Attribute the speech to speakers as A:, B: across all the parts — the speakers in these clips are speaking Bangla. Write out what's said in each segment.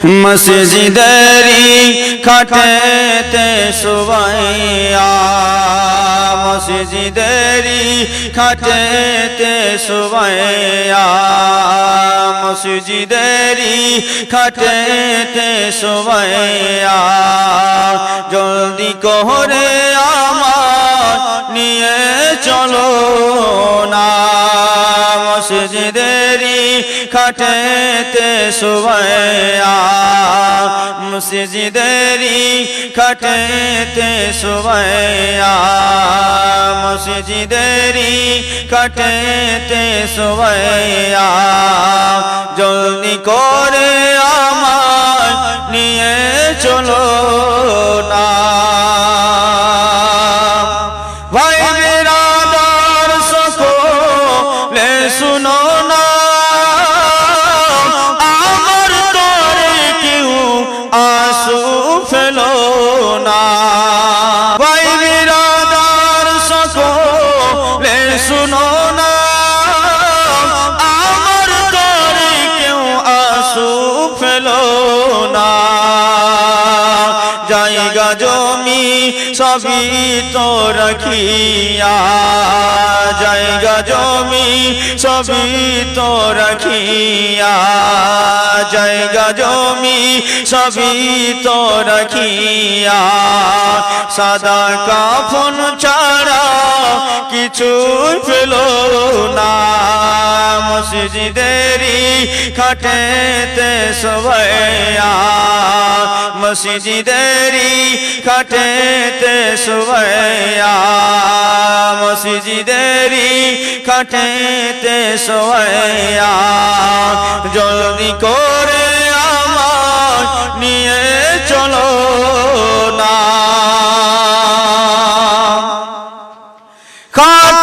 A: মসজিদেরি খাটেতে সুবাইয়া মসজিদেরি খাটেতে সুবাইয়া মসজিদেরি খাটেতে সুবাইয়া জলদি কোহরে নিয়ে চলো না। মসজিদেরি খাটেতে সুবাইয়া। মসজিদেরি খাটেতে সুবাইয়া। মসজিদেরি খাটেতে সুবাইয়া। জলদি করে আমার নিয়ে চলো। সবই তো রাখিয়া জায়গা জমি সবই তো রাখিয়া জায়গা জমি সবই তো রাখিয়া সাদা কাফন ছাড়া কিছু পেল না। মসজিদেরি খাটেতে সবাইয়া মসজিদেরি খাটেতে সবাইয়া মসজিদেরি খাটেতে সবাইয়া জলদি করে আমার নিয়ে চলো না খাট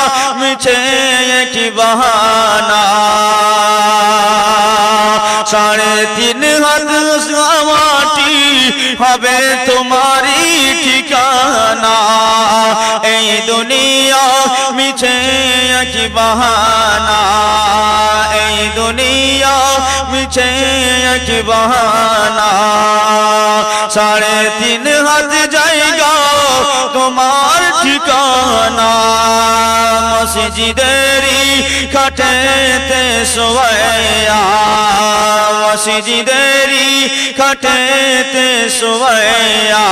A: মিছে এক বাহানা। সাড়ে তিন হাত মাটি হবে তোমারই ঠিকানা। এই দুনিয়া মিছে এক বাহানা। এই দুনিয়া মিছে এক বাহানা। সাড়ে তিন जी देरी खटे ते सोवैया मसीजी देरी खटे ते सोवैया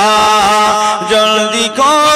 A: जल्दी कौन